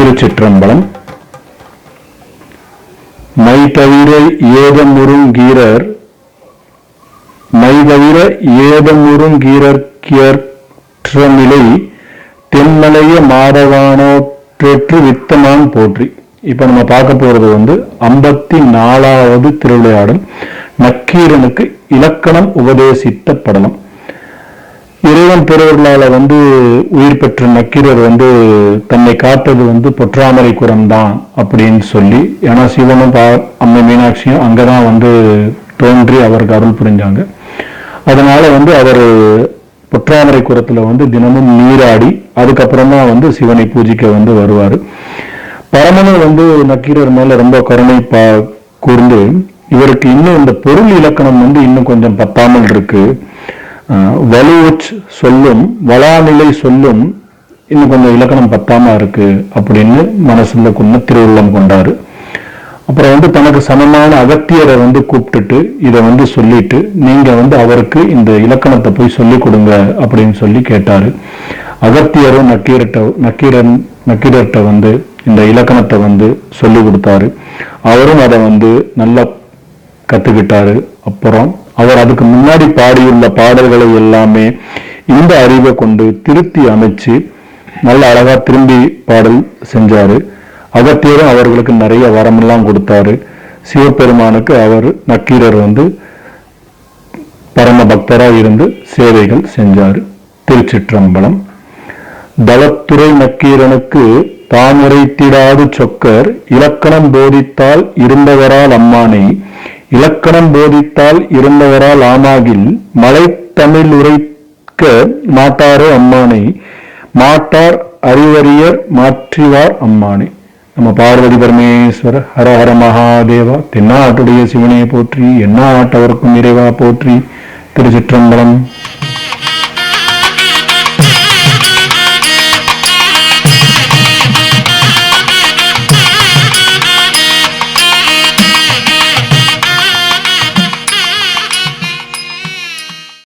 திருச்சிற்றம்பலம். My தவிர ஏதமுறுங்கீரர் my தவிர ஏதமுறுங்கீரற்கியற்றமிலை தென்மலைய மாதவானோற்றேற்று வித்தமான் போற்றி. இப்போ நம்ம பார்க்க போகிறது வந்து ஐம்பத்தி நாலாவது திருவிளையாடல். நக்கீரனுக்கு இலக்கணம் உபதேசித்த படலம். இறைவன் திருவருளால வந்து உயிர் பெற்ற நக்கீரர் வந்து தன்னை காத்தது வந்து பொற்றாமரை குரம்தான் அப்படின்னு சொல்லி ஏன்னா சிவனும் அம்மை மீனாட்சியும் அங்கதான் வந்து தோன்றி அவருக்கு அருள் புரிஞ்சாங்க. அதனால வந்து அவர் பொற்றாமரை குரத்துல வந்து தினமும் நீராடி அதுக்கப்புறமா வந்து சிவனை பூஜிக்க வந்து வருவார். பரமனும் வந்து நக்கீரர் மேல ரொம்ப கருணை பா கூர்ந்து இவருக்கு இன்னும் இந்த பொருள் இலக்கணம் வந்து இன்னும் கொஞ்சம் பத்தாமல் இருக்கு. வலுவுச் சொல்லும் வளாநிலை சொல்லும் இன்னும் கொஞ்சம் இலக்கணம் பத்தாம இருக்கு அப்படின்னு மனசுல கொண்டு திருவுள்ளம் கொண்டாரு. அப்புறம் வந்து தனக்கு சமமான அகத்தியரை வந்து கூப்பிட்டுட்டு இதை வந்து சொல்லிட்டு நீங்க வந்து அவருக்கு இந்த இலக்கணத்தை போய் சொல்லி கொடுங்க அப்படின்னு சொல்லி கேட்டாரு. அகத்தியரும் நக்கீரட்ட நக்கீரன் நக்கீரர்கிட்ட வந்து இந்த இலக்கணத்தை வந்து சொல்லி கொடுத்தாரு. அவரும் அதை வந்து நல்லா கத்துக்கிட்டாரு. அப்புறம் அவர் அதுக்கு முன்னாடி பாடியுள்ள பாடல்களை எல்லாமே இந்த அறிவை கொண்டு திருத்தி அமைச்சு நல்ல அழகா திரும்பி பாடல் செஞ்சாரு. அகத்தியரும் அவர்களுக்கு நிறைய வரமெல்லாம் கொடுத்தாரு. சிவபெருமானுக்கு அவர் நக்கீரர் வந்து பரம பக்தராக இருந்து சேவைகள் செஞ்சாரு. திருச்சிற்றம்பலம். தலத்துறை நக்கீரனுக்கு தான் உரைத்திடாது சொக்கர் இலக்கணம் போதித்தால் இருந்தவரால் அம்மானை இலக்கணம் போதித்தால் இருந்தவரால் ஆமாகில் மலைத்தமிழ் உரைக்க மாட்டாரோ அம்மானை? மாட்டார் அறிவறியர் மாற்றிவார் அம்மானை. நம்ம பார்வதி பரமேஸ்வரர் ஹர ஹர மகாதேவா தென்னாட்டுடைய சிவனையை போற்றி எண்ணாட்டவர்க்கும் இறைவா போற்றி திருச்சிற்றம்பலம்.